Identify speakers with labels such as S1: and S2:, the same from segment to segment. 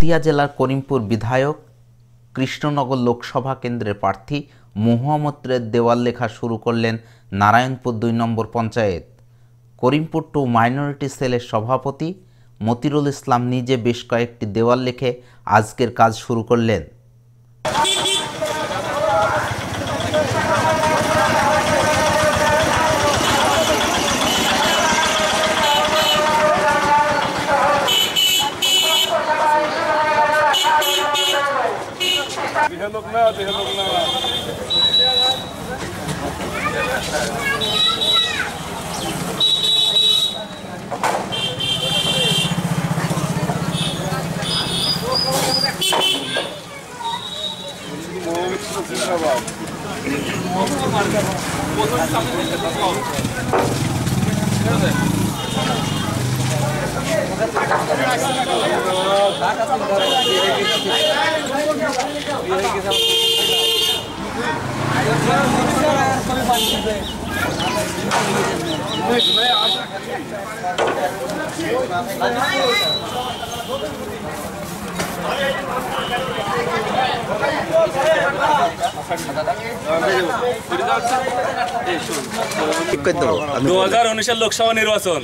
S1: নদিয়া জেলার করিমপুর বিধায়ক, কৃষ্ণনগর লোকসভা কেন্দ্রের প্রার্থী মোহাম্মদের দেওয়াল লেখা শুরু করলেন নারায়ণপুর দুই নম্বর পঞ্চায়েত। করিমপুর টু মাইনরিটি সেলের সভাপতি মতিরুল ইসলাম নিজে বেশ কয়েকটি দেওয়াল লিখে আজকের কাজ শুরু করলেন।
S2: hendok na, tihandok na. Thank you.
S3: দু হাজার উনিশের লোকসভা নির্বাচন।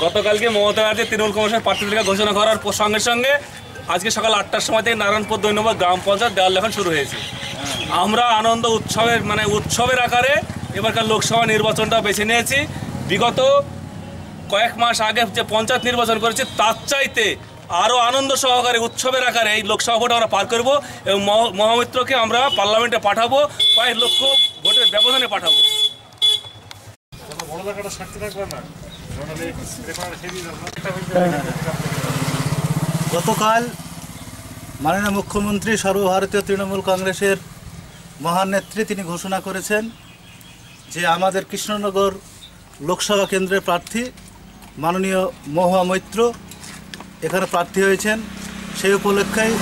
S3: গতকালকে মমতা ব্যানার্জি, তৃণমূল কংগ্রেসের প্রার্থী তালিকা ঘোষণা করার সঙ্গে সঙ্গে আজকে সকাল আটটার সময় থেকে নারায়ণপুর দুই নম্বর গ্রাম পঞ্চায়েত দেওয়াল লেখন শুরু হয়েছে। আমরা আনন্দ উৎসবের মানে উৎসবের আকারে এবারকার লোকসভা নির্বাচনটা বেছে নিয়েছি। বিগত কয়েক মাস আগে যে পঞ্চায়েত নির্বাচন করেছি, তার চাইতে আরও আনন্দ সহকারে উৎসবের আকারে এই লোকসভা ভোট আমরা পার করব এবং মহ- মহামিত্রকে আমরা পার্লামেন্টে পাঠাবো, কয়েক লক্ষ ভোটের ব্যবধানে পাঠাবো।
S4: গতকাল মাননীয় মুখ্যমন্ত্রী সর্বভারতীয় তৃণমূল কংগ্রেসের মহান নেত্রী তিনি ঘোষণা করেছেন যে আমাদের কৃষ্ণনগর লোকসভা কেন্দ্রের প্রার্থী মাননীয় মহুয়া মৈত্র এখানে প্রার্থী হয়েছেন। সেই উপলক্ষেই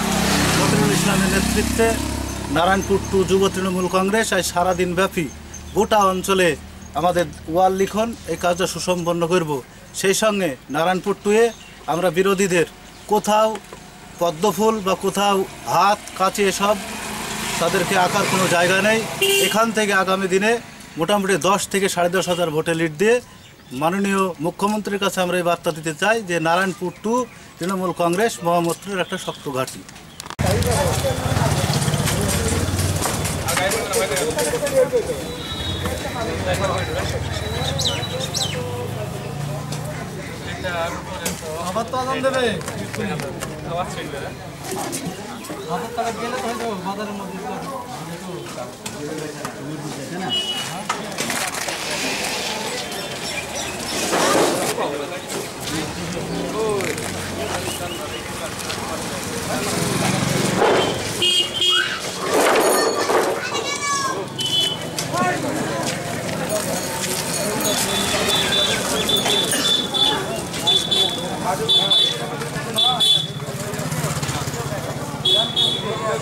S4: মতিরুল ইসলামের নেতৃত্বে নারায়ণপুর টু যুব তৃণমূল কংগ্রেস আজ সারাদিনব্যাপী গোটা অঞ্চলে আমাদের ওয়াল লিখন এই কাজটা সুসম্পন্ন করব। সেই সঙ্গে নারায়ণপুর টুয়ে আমরা বিরোধীদের কোথাও পদ্মফুল বা কোথাও হাত কাছে এসব তাদেরকে আঁকার কোনো জায়গা নেই। এখান থেকে আগামী দিনে মোটামুটি দশ থেকে সাড়ে দশ হাজার ভোটে লিড দিয়ে মাননীয় মুখ্যমন্ত্রীর কাছে আমরা এই বার্তা দিতে চাই যে নারায়ণপুর টু তৃণমূল কংগ্রেস মহামন্ত্রের একটা শক্ত ঘাঁটি। আবার তো আদান দেবে। হাজার টাকা গেলে তো হয়তো বাজারের মধ্যে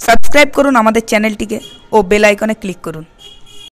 S5: সাবস্ক্রাইব করুন আমাদের চ্যানেলটিকে ও বেল আইকনে ক্লিক করুন।